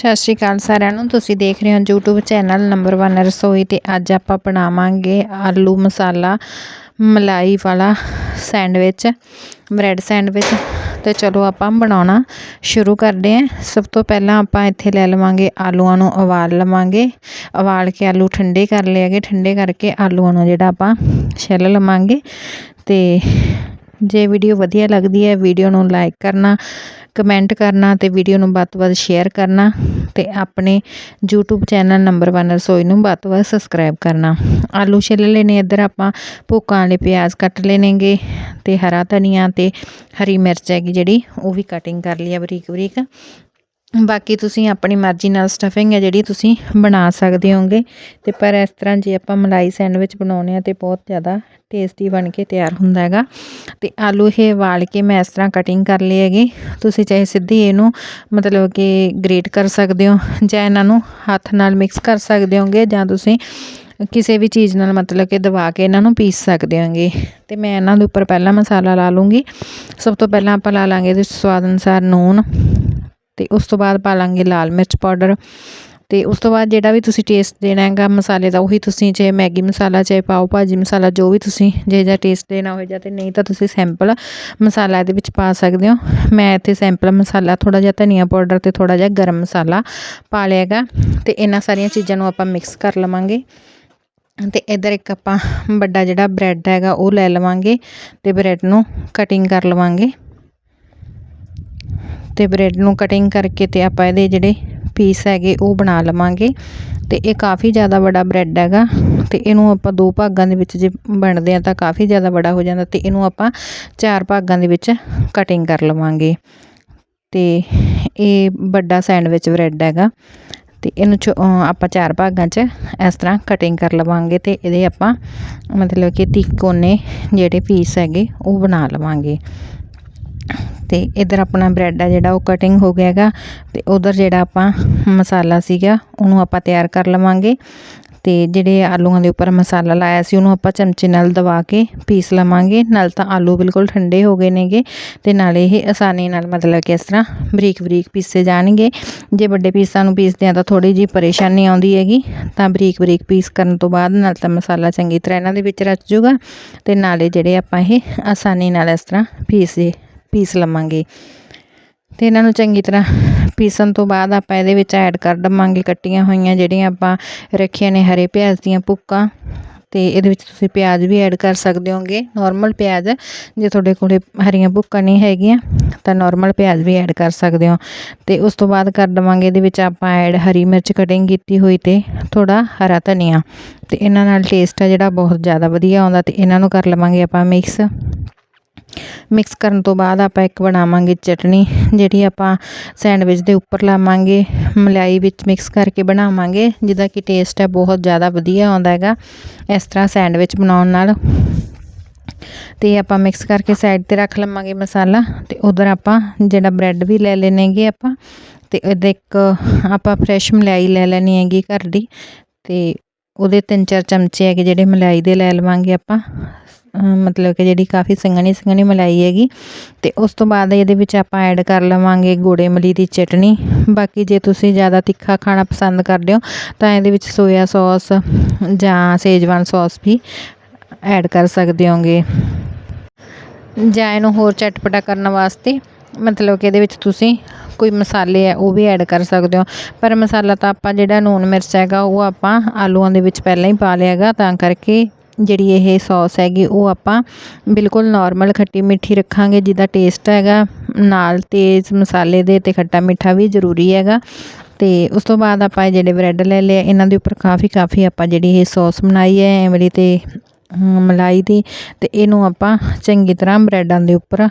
ਸਤਿ ਸ਼੍ਰੀ ਅਕਾਲ ਸਾਰਿਆਂ ਨੂੰ। ਤੁਸੀਂ ਦੇਖ ਰਹੇ ਹੋ YouTube ਚੈਨਲ ਨੰਬਰ 1 ਰਸੋਈ ਤੇ ਅੱਜ ਆਪਾਂ ਬਣਾਵਾਂਗੇ ਆਲੂ ਮਸਾਲਾ ਮਲਾਈ ਵਾਲਾ ਸੈਂਡਵਿਚ, ਬ੍ਰੈਡ ਸੈਂਡਵਿਚ। ਤੇ ਚਲੋ ਆਪਾਂ ਬਣਾਉਣਾ ਸ਼ੁਰੂ ਕਰਦੇ ਹਾਂ। ਸਭ ਤੋਂ ਪਹਿਲਾਂ ਆਪਾਂ ਇੱਥੇ ਲੈ ਲਵਾਂਗੇ ਆਲੂਆਂ ਨੂੰ ਉਬਾਲ ਲਵਾਂਗੇ। ਉਬਾਲ ਕੇ ਆਲੂ ਠੰਡੇ ਕਰ ਲਿਆਗੇ ਠੰਡੇ ਕਰਕੇ ਆਲੂਆਂ ਨੂੰ ਜਿਹੜਾ ਆਪਾਂ ਛਿੱਲ ਲਵਾਂਗੇ। ਤੇ ਜੇ ਵੀਡੀਓ ਵਧੀਆ ਲੱਗਦੀ ਹੈ ਵੀਡੀਓ ਨੂੰ ਲਾਈਕ ਕਰਨਾ। ਕਮੈਂਟ ਕਰਨਾ ਤੇ ਵੀਡੀਓ ਨੂੰ ਵੱਧ ਤੋਂ ਵੱਧ ਸ਼ੇਅਰ ਕਰਨਾ ਤੇ ਆਪਣੇ YouTube ਚੈਨਲ ਨੰਬਰ 1 ਰਸੋਈ ਨੂੰ ਵੱਧ ਤੋਂ ਵੱਧ ਸਬਸਕ੍ਰਾਈਬ ਕਰਨਾ। ਆਲੂ ਛਿੱਲ ਲੈਣੇ, ਇੱਧਰ ਆਪਾਂ ਭੁੱਕਾਂ ਵਾਲੇ ਪਿਆਜ਼ ਕੱਟ ਲੈਣਗੇ ਤੇ ਹਰਾ ਧਨੀਆ ਤੇ ਹਰੀ ਮਿਰਚ ਹੈਗੀ ਜਿਹੜੀ, ਉਹ ਵੀ ਕਟਿੰਗ ਕਰ ਲਈ ਆ ਬਰੀਕ ਬਰੀਕ ਬਾਕੀ ਤੁਸੀਂ ਆਪਣੀ ਮਰਜ਼ੀ ਨਾਲ ਸਟਫਿੰਗ ਹੈ ਜਿਹੜੀ ਤੁਸੀਂ ਬਣਾ ਸਕਦੇ ਹੋਗੇ ਤੇ ਪਰ ਇਸ ਤਰ੍ਹਾਂ ਜੇ ਆਪਾਂ ਮਲਾਈ ਸੈਂਡਵਿਚ ਬਣਾਉਨੇ ਆ ਤੇ ਬਹੁਤ ਜ਼ਿਆਦਾ ਟੇਸਟੀ ਬਣ ਕੇ ਤਿਆਰ ਹੁੰਦਾ ਹੈਗਾ। ਤੇ ਆਲੂ ਇਹ ਵਾਲ ਕੇ ਮੈਂ ਇਸ ਤਰ੍ਹਾਂ ਕਟਿੰਗ ਕਰ ਲਈ ਹੈਗੀ। ਤੁਸੀਂ ਚਾਹੇ ਸਿੱਧੀ ਇਹਨੂੰ ਮਤਲਬ ਕਿ ਗ੍ਰੇਟ ਕਰ ਸਕਦੇ ਹੋ ਜਾਂ ਇਹਨਾਂ ਨੂੰ ਹੱਥ ਨਾਲ ਮਿਕਸ ਕਰ ਸਕਦੇ ਹੋਗੇ ਜਾਂ ਤੁਸੀਂ ਕਿਸੇ ਵੀ ਚੀਜ਼ ਨਾਲ ਮਤਲਬ ਕਿ ਦਬਾ ਕੇ ਇਹਨਾਂ ਨੂੰ ਪੀਸ ਸਕਦੇ ਹੋਗੇ ਤੇ ਮੈਂ ਇਹਨਾਂ ਦੇ ਉੱਪਰ ਪਹਿਲਾਂ ਮਸਾਲਾ ਲਾ ਲੂੰਗੀ। ਸਭ ਤੋਂ ਪਹਿਲਾਂ ਆਪਾਂ ਲਾ ਲਾਂਗੇ ਇਹਦੇ ਸਵਾਦ ਅਨੁਸਾਰ ਨੂਨ। ਤੇ ਉਸ ਤੋਂ ਬਾਅਦ ਪਾ ਲਾਂਗੇ ਲਾਲ ਮਿਰਚ ਪਾਊਡਰ। ਤੇ ਉਸ ਤੋਂ ਬਾਅਦ ਜਿਹੜਾ ਵੀ ਤੁਸੀਂ ਟੇਸਟ ਦੇਣਾ ਹੈਗਾ ਮਸਾਲੇ ਦਾ, ਉਹੀ ਤੁਸੀਂ ਚਾਹੇ ਮੈਗੀ ਮਸਾਲਾ, ਚਾਹੇ ਪਾਓ ਭਾਜੀ ਮਸਾਲਾ, ਜੋ ਵੀ ਤੁਸੀਂ ਜੇ ਜਾਂ ਟੇਸਟ ਦੇਣਾ ਹੋਵੇ ਜਾਂ ਤੇ ਨਹੀਂ ਤਾਂ ਤੁਸੀਂ ਸੈਂਪਲ ਮਸਾਲਾ ਇਹਦੇ ਵਿੱਚ ਪਾ ਸਕਦੇ ਹੋ। ਮੈਂ ਇੱਥੇ ਸੈਂਪਲ ਮਸਾਲਾ ਥੋੜਾ ਜਿਹਾ ਧਨੀਆ ਪਾਊਡਰ ਤੇ ਥੋੜਾ ਜਿਹਾ ਗਰਮ ਮਸਾਲਾ ਪਾ ਲਿਆ ਹੈਗਾ। ਤੇ ਇਹਨਾਂ ਸਾਰੀਆਂ ਚੀਜ਼ਾਂ ਨੂੰ ਆਪਾਂ ਮਿਕਸ ਕਰ ਲਵਾਂਗੇ। ਤੇ ਇਧਰ ਇੱਕ ਆਪਾਂ ਵੱਡਾ ਜਿਹੜਾ ਬ੍ਰੈਡ ਹੈਗਾ ਉਹ ਲੈ ਲਵਾਂਗੇ ਤੇ ਬ੍ਰੈਡ ਨੂੰ ਕਟਿੰਗ ਕਰ ਲਵਾਂਗੇ। ਤੇ ਬ੍ਰੈਡ ਨੂੰ ਕਟਿੰਗ ਕਰਕੇ ਤੇ ਆਪਾਂ ਇਹਦੇ ਜਿਹੜੇ ਪੀਸ ਹੈਗੇ ਉਹ ਬਣਾ ਲਵਾਂਗੇ। ਤੇ ਇਹ ਕਾਫੀ ਜ਼ਿਆਦਾ ਵੱਡਾ ਬ੍ਰੈਡ ਹੈਗਾ ਤੇ ਇਹਨੂੰ ਆਪਾਂ ਦੋ ਭਾਗਾਂ ਦੇ ਵਿੱਚ ਜੇ ਬਣਦੇ ਆ ਤਾਂ ਕਾਫੀ ਜ਼ਿਆਦਾ ਵੱਡਾ ਹੋ ਜਾਂਦਾ ਤੇ ਇਹਨੂੰ ਆਪਾਂ ਚਾਰ ਭਾਗਾਂ ਦੇ ਵਿੱਚ ਕਟਿੰਗ ਕਰ ਲਵਾਂਗੇ। ਤੇ ਇਹ ਵੱਡਾ ਸੈਂਡਵਿਚ ਬ੍ਰੈਡ ਹੈਗਾ ਤੇ ਇਹਨੂੰ ਆਪਾਂ ਚਾਰ ਭਾਗਾਂ 'ਚ ਇਸ ਤਰ੍ਹਾਂ ਕਟਿੰਗ ਕਰ ਲਵਾਂਗੇ ਤੇ ਇਹਦੇ ਆਪਾਂ ਮਤਲਬ ਕਿ ਤਿਕੋਨੇ ਜਿਹੜੇ ਪੀਸ ਹੈਗੇ ਉਹ ਬਣਾ ਲਵਾਂਗੇ। ਅਤੇ ਇੱਧਰ ਆਪਣਾ ਬ੍ਰੈਡ ਆ ਜਿਹੜਾ ਉਹ ਕਟਿੰਗ ਹੋ ਗਿਆ ਹੈਗਾ ਅਤੇ ਉਧਰ ਜਿਹੜਾ ਆਪਾਂ ਮਸਾਲਾ ਸੀਗਾ ਉਹਨੂੰ ਆਪਾਂ ਤਿਆਰ ਕਰ ਲਵਾਂਗੇ ਅਤੇ ਜਿਹੜੇ ਆਲੂਆਂ ਦੇ ਉੱਪਰ ਮਸਾਲਾ ਲਾਇਆ ਸੀ ਉਹਨੂੰ ਆਪਾਂ ਚਮਚੇ ਨਾਲ ਦਬਾ ਕੇ ਪੀਸ ਲਵਾਂਗੇ, ਨਾਲ ਤਾਂ ਆਲੂ ਬਿਲਕੁਲ ਠੰਡੇ ਹੋ ਗਏ ਨੇਗੇ ਅਤੇ ਨਾਲੇ ਇਹ ਆਸਾਨੀ ਨਾਲ ਮਤਲਬ ਕਿ ਇਸ ਤਰ੍ਹਾਂ ਬਰੀਕ ਬਰੀਕ ਪੀਸੇ ਜਾਣਗੇ। ਜੇ ਵੱਡੇ ਪੀਸਾਂ ਨੂੰ ਪੀਸਦੇ ਆ ਤਾਂ ਥੋੜੀ ਜੀ ਪਰੇਸ਼ਾਨੀ ਆਉਂਦੀ ਹੈਗੀ, ਤਾਂ ਬਰੀਕ ਬਰੀਕ ਪੀਸ ਕਰਨ ਤੋਂ ਬਾਅਦ ਨਾਲ ਤਾਂ ਮਸਾਲਾ ਚੰਗੀ ਤਰ੍ਹਾਂ ਇਹਨਾਂ ਦੇ ਵਿੱਚ ਰਚ ਜੂਗਾ ਅਤੇ ਨਾਲੇ ਜਿਹੜੇ ਆਪਾਂ ਇਹ ਆਸਾਨੀ ਨਾਲ ਇਸ ਤਰ੍ਹਾਂ ਪੀਸੇ ਪੀਸ ਲਵਾਂਗੇ। ਤੇ ਇਹਨਾਂ ਨੂੰ ਚੰਗੀ ਤਰ੍ਹਾਂ ਪੀਸਣ ਤੋਂ ਬਾਅਦ ਆਪਾਂ ਇਹਦੇ ਵਿੱਚ ਐਡ ਕਰ ਦਵਾਂਗੇ ਕੱਟੀਆਂ ਹੋਈਆਂ ਜਿਹੜੀਆਂ ਆਪਾਂ ਰੱਖੀਆਂ ਨੇ ਹਰੇ ਪਿਆਜ਼ ਦੀਆਂ ਭੁੱਕਾਂ। ਤੇ ਇਹਦੇ ਵਿੱਚ ਤੁਸੀਂ ਪਿਆਜ਼ ਵੀ ਐਡ ਕਰ ਸਕਦੇ ਹੋਗੇ। ਨਾਰਮਲ ਪਿਆਜ਼, ਜੇ ਤੁਹਾਡੇ ਕੋਲੇ ਹਰੀਆਂ ਭੁੱਕਾਂ ਨਹੀਂ ਹੈਗੀਆਂ, ਤਾਂ ਨਾਰਮਲ ਪਿਆਜ਼ ਵੀ ਐਡ ਕਰ ਸਕਦੇ ਹੋ। ਤੇ ਉਸ ਤੋਂ ਬਾਅਦ ਕਰ ਦਵਾਂਗੇ ਇਹਦੇ ਵਿੱਚ ਆਪਾਂ ਐਡ ਹਰੀ ਮਿਰਚ ਕਟਿੰਗ ਕੀਤੀ ਹੋਈ ਤੇ ਥੋੜਾ ਹਰਾ ਧਨੀਆ। ਤੇ ਇਹਨਾਂ ਨਾਲ ਟੇਸਟ ਆ ਜਿਹੜਾ ਬਹੁਤ ਜ਼ਿਆਦਾ ਵਧੀਆ ਆਉਂਦਾ ਤੇ ਇਹਨਾਂ ਨੂੰ ਕਰ ਲਵਾਂਗੇ ਆਪਾਂ ਮਿਕਸ ਮਿਕਸ ਕਰਨ ਤੋਂ ਬਾਅਦ ਆਪਾਂ ਇੱਕ ਬਣਾਵਾਂਗੇ ਚਟਨੀ, ਜਿਹੜੀ ਆਪਾਂ ਸੈਂਡਵਿਚ ਦੇ ਉੱਪਰ ਲਾਵਾਂਗੇ। ਮਲਾਈ ਵਿੱਚ ਮਿਕਸ ਕਰਕੇ ਬਣਾਵਾਂਗੇ ਜਿਹਦਾ ਕਿ ਟੇਸਟ ਹੈ, ਬਹੁਤ ਜ਼ਿਆਦਾ ਵਧੀਆ ਆਉਂਦਾ ਹੈਗਾ ਇਸ ਤਰ੍ਹਾਂ ਸੈਂਡਵਿਚ ਬਣਾਉਣ ਨਾਲ। ਤੇ ਆਪਾਂ ਮਿਕਸ ਕਰਕੇ ਸਾਈਡ ਤੇ ਰੱਖ ਲਵਾਂਗੇ ਮਸਾਲਾ, ਤੇ ਉਧਰ ਆਪਾਂ ਜਿਹੜਾ ਬ੍ਰੈਡ ਵੀ ਲੈ ਲੈਣੇਗੇ ਆਪਾਂ, ਤੇ ਇਹਦੇ ਇੱਕ ਆਪਾਂ ਫਰੈਸ਼ ਮਲਾਈ ਲੈ ਲੈਣੀ ਹੈਗੀ ਘਰ ਦੀ, ਤੇ ਉਹਦੇ ਤਿੰਨ ਚਾਰ ਚਮਚੇ ਹੈਗੇ ਜਿਹੜੇ ਮਲਾਈ ਦੇ ਲੈ ਲਵਾਂਗੇ ਆਪਾਂ। ਮਤਲਬ ਕਿ ਜਿਹੜੀ ਕਾਫੀ ਸੰਘਣੀ ਸੰਘਣੀ ਮਲਾਈ ਹੈਗੀ। ਤੇ ਉਸ ਤੋਂ ਬਾਅਦ ਇਹਦੇ ਵਿੱਚ ਆਪਾਂ ਐਡ ਕਰ ਲਵਾਂਗੇ ਗੋੜੇ ਮਲੀ ਦੀ ਚਟਨੀ। ਬਾਕੀ ਜੇ ਤੁਸੀਂ ਜ਼ਿਆਦਾ ਤਿੱਖਾ ਖਾਣਾ ਪਸੰਦ ਕਰਦੇ ਹੋ, ਤਾਂ ਇਹਦੇ ਵਿੱਚ ਸੋਇਆ ਸੌਸ ਜਾਂ ਸੇਜਵਾਨ ਸੌਸ ਵੀ ਐਡ ਕਰ ਸਕਦੇ ਹੋਗੇ। ਜਾਂ ਇਹਨੂੰ ਹੋਰ ਚਟਪਟਾ ਕਰਨ ਵਾਸਤੇ, ਮਤਲਬ ਕਿ ਇਹਦੇ ਵਿੱਚ ਤੁਸੀਂ ਕੋਈ ਮਸਾਲੇ ਆ, ਉਹ ਵੀ ਐਡ ਕਰ ਸਕਦੇ ਹੋ। ਪਰ ਮਸਾਲਾ ਤਾਂ ਆਪਾਂ ਜਿਹੜਾ ਨੂਨ ਮਿਰਚ ਹੈਗਾ, ਉਹ ਆਪਾਂ ਆਲੂਆਂ ਦੇ ਵਿੱਚ ਪਹਿਲਾਂ ਹੀ ਪਾ ਲਿਆ ਹੈਗਾ, ਤਾਂ ਕਰਕੇ ਜਿਹੜੀ ਇਹ ਸੌਸ ਹੈਗੀ, ਉਹ ਆਪਾਂ ਬਿਲਕੁਲ ਨੋਰਮਲ ਖੱਟੀ ਮਿੱਠੀ ਰੱਖਾਂਗੇ ਜਿਹਦਾ ਟੇਸਟ ਹੈਗਾ। ਨਾਲ ਤੇਜ਼ ਮਸਾਲੇ ਦੇ ਤੇ ਖੱਟਾ ਮਿੱਠਾ ਵੀ ਜ਼ਰੂਰੀ ਹੈਗਾ। ਤੇ ਉਸ ਤੋਂ ਬਾਅਦ ਆਪਾਂ ਜਿਹੜੇ ਬ੍ਰੈਡ ਲੈ ਲਏ, ਇਹਨਾਂ ਦੇ ਉੱਪਰ ਕਾਫੀ ਕਾਫੀ ਆਪਾਂ ਜਿਹੜੀ ਇਹ ਸੌਸ ਬਣਾਈ ਹੈ ਇਮਲੀ ਤੇ ਮਲਾਈ ਦੀ, ਤੇ ਇਹਨੂੰ ਆਪਾਂ ਚੰਗੀ ਤਰ੍ਹਾਂ ਬ੍ਰੈਡਾਂ ਦੇ ਉੱਪਰ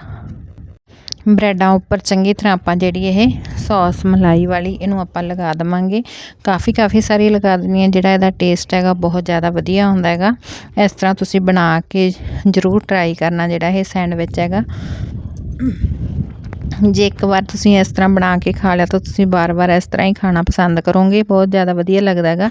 ਬ੍ਰੈਡਾਂ ਉੱਪਰ ਚੰਗੀ ਤਰ੍ਹਾਂ ਆਪਾਂ ਜਿਹੜੀ ਇਹ ਸੌਸ ਮਲਾਈ ਵਾਲੀ ਇਹਨੂੰ ਆਪਾਂ ਲਗਾ ਦਵਾਂਗੇ। ਕਾਫੀ ਕਾਫੀ ਸਾਰੀ ਲਗਾ ਦੇਣੀ ਹੈ, ਜਿਹੜਾ ਇਹਦਾ ਟੇਸਟ ਹੈਗਾ ਬਹੁਤ ਜ਼ਿਆਦਾ ਵਧੀਆ ਹੁੰਦਾ ਹੈਗਾ। ਇਸ ਤਰ੍ਹਾਂ ਤੁਸੀਂ ਬਣਾ ਕੇ ਜ਼ਰੂਰ ਟਰਾਈ ਕਰਨਾ ਜਿਹੜਾ ਇਹ ਸੈਂਡਵਿਚ ਹੈਗਾ। ਜੇ ਇੱਕ ਵਾਰ ਤੁਸੀਂ ਇਸ ਤਰ੍ਹਾਂ ਬਣਾ ਕੇ ਖਾ ਲਿਆ ਤਾਂ ਤੁਸੀਂ ਬਾਰ-ਬਾਰ ਇਸ ਤਰ੍ਹਾਂ ਹੀ ਖਾਣਾ ਪਸੰਦ ਕਰੋਗੇ, ਬਹੁਤ ਜ਼ਿਆਦਾ ਵਧੀਆ ਲੱਗਦਾ ਹੈਗਾ।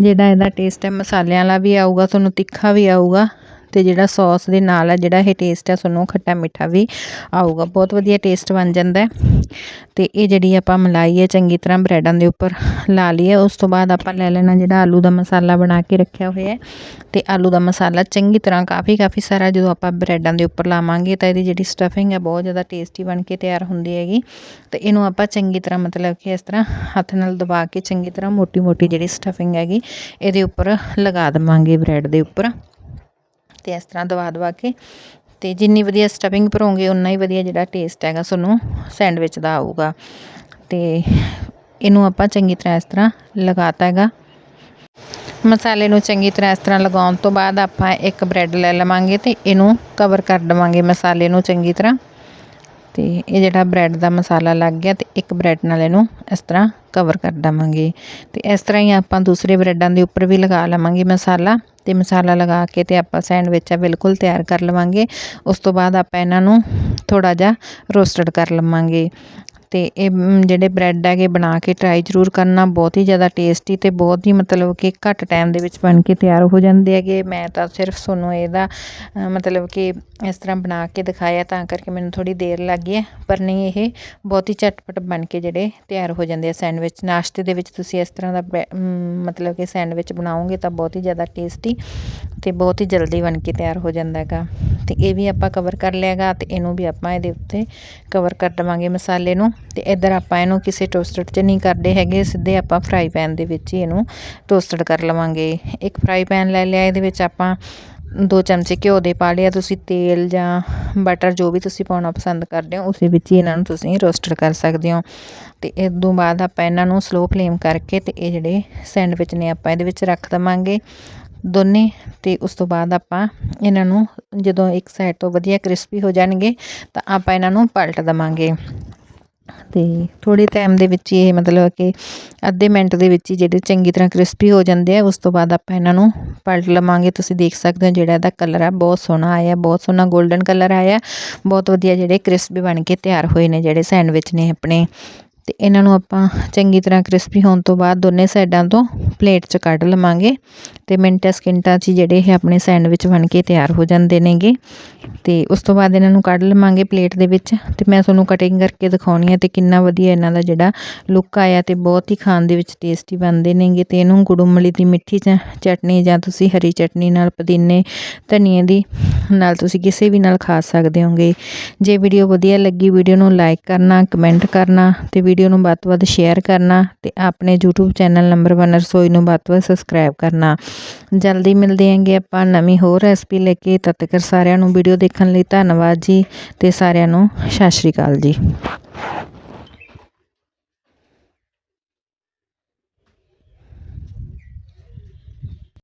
ਜਿਹੜਾ ਇਹਦਾ ਟੇਸਟ ਹੈ, ਮਸਾਲਿਆਂ ਵਾਲਾ ਵੀ ਆਊਗਾ, ਤੁਹਾਨੂੰ ਤਿੱਖਾ ਵੀ ਆਊਗਾ। ਅਤੇ ਜਿਹੜਾ ਸੌਸ ਦੇ ਨਾਲ ਆ, ਜਿਹੜਾ ਇਹ ਟੇਸਟ ਆ ਤੁਹਾਨੂੰ ਖੱਟਾ ਮਿੱਠਾ ਵੀ ਆਊਗਾ। ਬਹੁਤ ਵਧੀਆ ਟੇਸਟ ਬਣ ਜਾਂਦਾ ਅਤੇ ਇਹ ਜਿਹੜੀ ਆਪਾਂ ਮਲਾਈ ਹੈ, ਚੰਗੀ ਤਰ੍ਹਾਂ ਬ੍ਰੈਡਾਂ ਦੇ ਉੱਪਰ ਲਾ ਲਈ ਹੈ ਉਸ ਤੋਂ ਬਾਅਦ ਆਪਾਂ ਲੈ ਲੈਣਾ ਜਿਹੜਾ ਆਲੂ ਦਾ ਮਸਾਲਾ ਬਣਾ ਕੇ ਰੱਖਿਆ ਹੋਇਆ ਹੈ। ਤੇ ਆਲੂ ਦਾ ਮਸਾਲਾ ਚੰਗੀ ਤਰ੍ਹਾਂ ਕਾਫੀ ਕਾਫੀ ਸਾਰਾ ਜਦੋਂ ਆਪਾਂ ਬ੍ਰੈਡਾਂ ਦੇ ਉੱਪਰ ਲਾਵਾਂਗੇ ਤਾਂ ਇਹਦੀ ਜਿਹੜੀ ਸਟਫਿੰਗ ਹੈ, ਬਹੁਤ ਜ਼ਿਆਦਾ ਟੇਸਟੀ ਬਣ ਕੇ ਤਿਆਰ ਹੁੰਦੀ ਹੈਗੀ। ਤੇ ਇਹਨੂੰ ਆਪਾਂ ਚੰਗੀ ਤਰ੍ਹਾਂ ਮਤਲਬ ਕਿ ਇਸ ਤਰ੍ਹਾਂ ਹੱਥ ਨਾਲ ਦਬਾ ਕੇ ਚੰਗੀ ਤਰ੍ਹਾਂ ਮੋਟੀ ਮੋਟੀ ਜਿਹੜੀ ਸਟਫਿੰਗ ਹੈਗੀ, ਇਹਦੇ ਉੱਪਰ ਲਗਾ ਦੇਵਾਂਗੇ ਬ੍ਰੈਡ ਦੇ ਉੱਪਰ। ਤੇ ਇਸ ਤਰ੍ਹਾਂ ਦਵਾ ਦਵਾ ਕੇ ਤੇ ਜਿੰਨੀ ਵਧੀਆ ਸਟਫਿੰਗ ਭਰੋਗੇ ਉਨਾ ਹੀ ਵਧੀਆ ਜਿਹੜਾ ਟੇਸਟ ਹੈਗਾ ਤੁਹਾਨੂੰ ਸੈਂਡਵਿਚ ਦਾ ਆਊਗਾ। ਤੇ ਇਹਨੂੰ ਆਪਾਂ ਚੰਗੀ ਤਰ੍ਹਾਂ ਇਸ ਤਰ੍ਹਾਂ ਲਗਾਤਾ ਹੈਗਾ। ਮਸਾਲੇ ਨੂੰ ਚੰਗੀ ਤਰ੍ਹਾਂ ਇਸ ਤਰ੍ਹਾਂ ਲਗਾਉਣ ਤੋਂ ਬਾਅਦ ਆਪਾਂ ਇੱਕ ਬ੍ਰੈਡ ਲੈ ਲਵਾਂਗੇ ਤੇ ਇਹਨੂੰ ਕਵਰ ਕਰ ਦੇਵਾਂਗੇ ਮਸਾਲੇ ਨੂੰ ਚੰਗੀ ਤਰ੍ਹਾਂ। ਤੇ ਇਹ ਜਿਹੜਾ ਬ੍ਰੈਡ ਦਾ ਮਸਾਲਾ ਲੱਗ ਗਿਆ ਤੇ ਇੱਕ ਬ੍ਰੈਡ ਨਾਲ ਇਹਨੂੰ ਇਸ ਤਰ੍ਹਾਂ ਕਵਰ ਕਰ ਦੇਵਾਂਗੇ। ਤੇ ਇਸ ਤਰ੍ਹਾਂ ਹੀ ਆਪਾਂ ਦੂਸਰੇ ਬ੍ਰੈਡਾਂ ਦੇ ਉੱਪਰ ਵੀ ਲਗਾ ਲਵਾਂਗੇ ਮਸਾਲਾ। ਤੇ ਮਸਾਲਾ ਲਗਾ ਕੇ ਤੇ ਆਪਾਂ ਸੈਂਡਵਿਚ ਆ ਬਿਲਕੁਲ ਤਿਆਰ ਕਰ ਲਵਾਂਗੇ। ਉਸ ਤੋਂ ਬਾਅਦ ਆਪਾਂ ਇਹਨਾਂ ਨੂੰ ਥੋੜਾ ਜਿਹਾ ਰੋਸਟਡ ਕਰ ਲਵਾਂਗੇ। ਅਤੇ ਇਹ ਜਿਹੜੇ ਬ੍ਰੈਡ ਹੈਗੇ ਬਣਾ ਕੇ ਟਰਾਈ ਜ਼ਰੂਰ ਕਰਨਾ, ਬਹੁਤ ਹੀ ਜ਼ਿਆਦਾ ਟੇਸਟੀ ਅਤੇ ਬਹੁਤ ਹੀ ਮਤਲਬ ਕਿ ਘੱਟ ਟਾਈਮ ਦੇ ਵਿੱਚ ਬਣ ਕੇ ਤਿਆਰ ਹੋ ਜਾਂਦੇ ਹੈਗੇ। ਮੈਂ ਤਾਂ ਸਿਰਫ ਤੁਹਾਨੂੰ ਇਹਦਾ ਮਤਲਬ ਕਿ ਇਸ ਤਰ੍ਹਾਂ ਬਣਾ ਕੇ ਦਿਖਾਇਆ ਤਾਂ ਕਰਕੇ ਮੈਨੂੰ ਥੋੜ੍ਹੀ ਦੇਰ ਲੱਗ ਗਈ ਹੈ। ਪਰ ਨਹੀਂ, ਇਹ ਬਹੁਤ ਹੀ ਝਟਪਟ ਬਣ ਕੇ ਜਿਹੜੇ ਤਿਆਰ ਹੋ ਜਾਂਦੇ ਆ ਸੈਂਡਵਿਚ ਨਾਸ਼ਤੇ ਦੇ ਵਿੱਚ ਤੁਸੀਂ ਇਸ ਤਰ੍ਹਾਂ ਦਾ ਬੈ- ਮਤਲਬ ਕਿ ਸੈਂਡਵਿਚ ਬਣਾਓਗੇ ਤਾਂ ਬਹੁਤ ਹੀ ਜ਼ਿਆਦਾ ਟੇਸਟੀ ਅਤੇ ਬਹੁਤ ਹੀ ਜਲਦੀ ਬਣ ਕੇ ਤਿਆਰ ਹੋ ਜਾਂਦਾ ਹੈਗਾ। ਅਤੇ ਇਹ ਵੀ ਆਪਾਂ ਕਵਰ ਕਰ ਲਿਆਗਾ ਅਤੇ ਇਹਨੂੰ ਵੀ ਆਪਾਂ ਇਹਦੇ ਉੱਤੇ ਕਵਰ ਕਰ ਦੇਵਾਂਗੇ ਮਸਾਲੇ ਨੂੰ। ਅਤੇ ਇੱਧਰ ਆਪਾਂ ਇਹਨੂੰ ਕਿਸੇ ਟੋਸਟਰ 'ਚ ਨਹੀਂ ਕਰਦੇ ਹੈਗੇ, ਸਿੱਧੇ ਆਪਾਂ ਫਰਾਈ ਪੈਨ ਦੇ ਵਿੱਚ ਹੀ ਇਹਨੂੰ ਟੋਸਟਡ ਕਰ ਲਵਾਂਗੇ। ਇੱਕ ਫਰਾਈ ਪੈਨ ਲੈ ਲਿਆ, ਇਹਦੇ ਵਿੱਚ ਆਪਾਂ ਦੋ ਚਮਚੇ ਘਿਓ ਦੇ ਪਾ ਲਿਆ ਤੁਸੀਂ ਤੇਲ ਜਾਂ ਬਟਰ ਜੋ ਵੀ ਤੁਸੀਂ ਪਾਉਣਾ ਪਸੰਦ ਕਰਦੇ ਹੋ, ਉਸੇ ਵਿੱਚ ਹੀ ਇਹਨਾਂ ਨੂੰ ਤੁਸੀਂ ਰੋਸਟਡ ਕਰ ਸਕਦੇ ਹੋ। ਤੇ ਇਸ ਤੋਂ ਬਾਅਦ ਆਪਾਂ ਇਹਨਾਂ ਨੂੰ ਸਲੋ ਫਲੇਮ ਕਰਕੇ ਤੇ ਇਹ ਜਿਹੜੇ ਸੈਂਡਵਿਚ ਨੇ ਆਪਾਂ ਇਹਦੇ ਵਿੱਚ ਰੱਖ ਦਵਾਂਗੇ ਦੋਨੇ ਤੇ ਉਸ ਤੋਂ ਬਾਅਦ ਆਪਾਂ ਇਹਨਾਂ ਨੂੰ ਜਦੋਂ ਇੱਕ ਸਾਈਡ ਤੋਂ ਵਧੀਆ ਕ੍ਰਿਸਪੀ ਹੋ ਜਾਣਗੇ ਤਾਂ ਆਪਾਂ ਇਹਨਾਂ ਨੂੰ ਪਲਟ ਦਵਾਂਗੇ। ਅਤੇ ਥੋੜ੍ਹੇ ਟਾਈਮ ਦੇ ਵਿੱਚ ਹੀ ਇਹ ਮਤਲਬ ਕਿ ਅੱਧੇ ਮਿੰਟ ਦੇ ਵਿੱਚ ਹੀ ਜਿਹੜੇ ਚੰਗੀ ਤਰ੍ਹਾਂ ਕ੍ਰਿਸਪੀ ਹੋ ਜਾਂਦੇ ਆ, ਉਸ ਤੋਂ ਬਾਅਦ ਆਪਾਂ ਇਹਨਾਂ ਨੂੰ ਪਲਟ ਲਵਾਂਗੇ। ਤੁਸੀਂ ਦੇਖ ਸਕਦੇ ਹੋ ਜਿਹੜਾ ਇਹਦਾ ਕਲਰ ਆ, ਬਹੁਤ ਸੋਹਣਾ ਆਇਆ, ਬਹੁਤ ਸੋਹਣਾ 골ਡਨ ਕਲਰ ਆਇਆ। ਬਹੁਤ ਵਧੀਆ ਜਿਹੜੇ ਕ੍ਰਿਸਪੀ ਬਣ ਕੇ ਤਿਆਰ ਹੋਏ ਨੇ ਜਿਹੜੇ ਸੈਂਡਵਿਚ ਨੇ ਆਪਣੇ। ਅਤੇ ਇਹਨਾਂ ਨੂੰ ਆਪਾਂ ਚੰਗੀ ਤਰ੍ਹਾਂ ਕ੍ਰਿਸਪੀ ਹੋਣ ਤੋਂ ਬਾਅਦ ਦੋਨੇ ਸਾਈਡਾਂ ਤੋਂ ਪਲੇਟ 'ਚ ਕੱਢ ਲਵਾਂਗੇ। ਤੇ ਮਿੰਟਾਂ ਸਕਿੰਟਾਂ 'ਚ ਜਿਹੜੇ ਇਹ ਆਪਣੇ ਸੈਂਡਵਿਚ ਬਣ ਕੇ ਤਿਆਰ ਹੋ ਜਾਂਦੇ ਨੇਗੇ। ਤੇ ਉਸ ਤੋਂ ਬਾਅਦ ਇਹਨਾਂ ਨੂੰ ਕੱਢ ਲਵਾਂਗੇ ਪਲੇਟ ਦੇ ਵਿੱਚ। ਤੇ ਮੈਂ ਤੁਹਾਨੂੰ ਕਟਿੰਗ ਕਰਕੇ ਦਿਖਾਉਣੀ ਹੈ ਤੇ ਕਿੰਨਾ ਵਧੀਆ ਇਹਨਾਂ ਦਾ ਜਿਹੜਾ ਲੁੱਕ ਆਇਆ ਤੇ ਬਹੁਤ ਹੀ ਖਾਣ ਦੇ ਵਿੱਚ ਟੇਸਟੀ ਬਣਦੇ ਨੇਗੇ। ਤੇ ਇਹਨੂੰ ਗੁੜ ਗੁੜਮਲੀ ਦੀ ਮਿੱਠੀ ਚ- ਚਟਨੀ ਜਾਂ ਤੁਸੀਂ ਹਰੀ ਚਟਨੀ ਨਾਲ, ਪੁਦੀਨੇ, ਧਨੀਏ ਦੀ ਨਾਲ ਤੁਸੀਂ ਕਿਸੇ ਵੀ ਨਾਲ ਖਾ ਸਕਦੇ ਹੋਗੇ। ਜੇ ਵੀਡੀਓ ਵਧੀਆ ਲੱਗੀ ਵੀਡੀਓ ਨੂੰ ਲਾਈਕ ਕਰਨਾ ਕਮੈਂਟ ਕਰਨਾ ਤੇ ਵੀਡੀਓ ਨੂੰ ਵੱਧ ਤੋਂ ਵੱਧ ਸ਼ੇਅਰ ਕਰਨਾ ਤੇ ਆਪਣੇ YouTube ਚੈਨਲ ਨੰਬਰ 1 ਰਸੋਈ ਨੂੰ ਵੱਧ ਤੋਂ ਵੱਧ ਸਬਸਕ੍ਰਾਈਬ ਕਰਨਾ। ਜਲਦੀ ਮਿਲਦੇ ਹੈਗੇ ਆਪਾਂ ਨਵੀਂ ਹੋਰ ਰੈਸਪੀ ਲੈ ਕੇ। ਤਦ ਤੱਕ ਸਾਰਿਆਂ ਨੂੰ ਵੀਡੀਓ ਦੇਖਣ ਲਈ ਧੰਨਵਾਦ ਜੀ ਅਤੇ ਸਾਰਿਆਂ ਨੂੰ ਸਤਿ ਸ਼੍ਰੀ ਅਕਾਲ ਜੀ।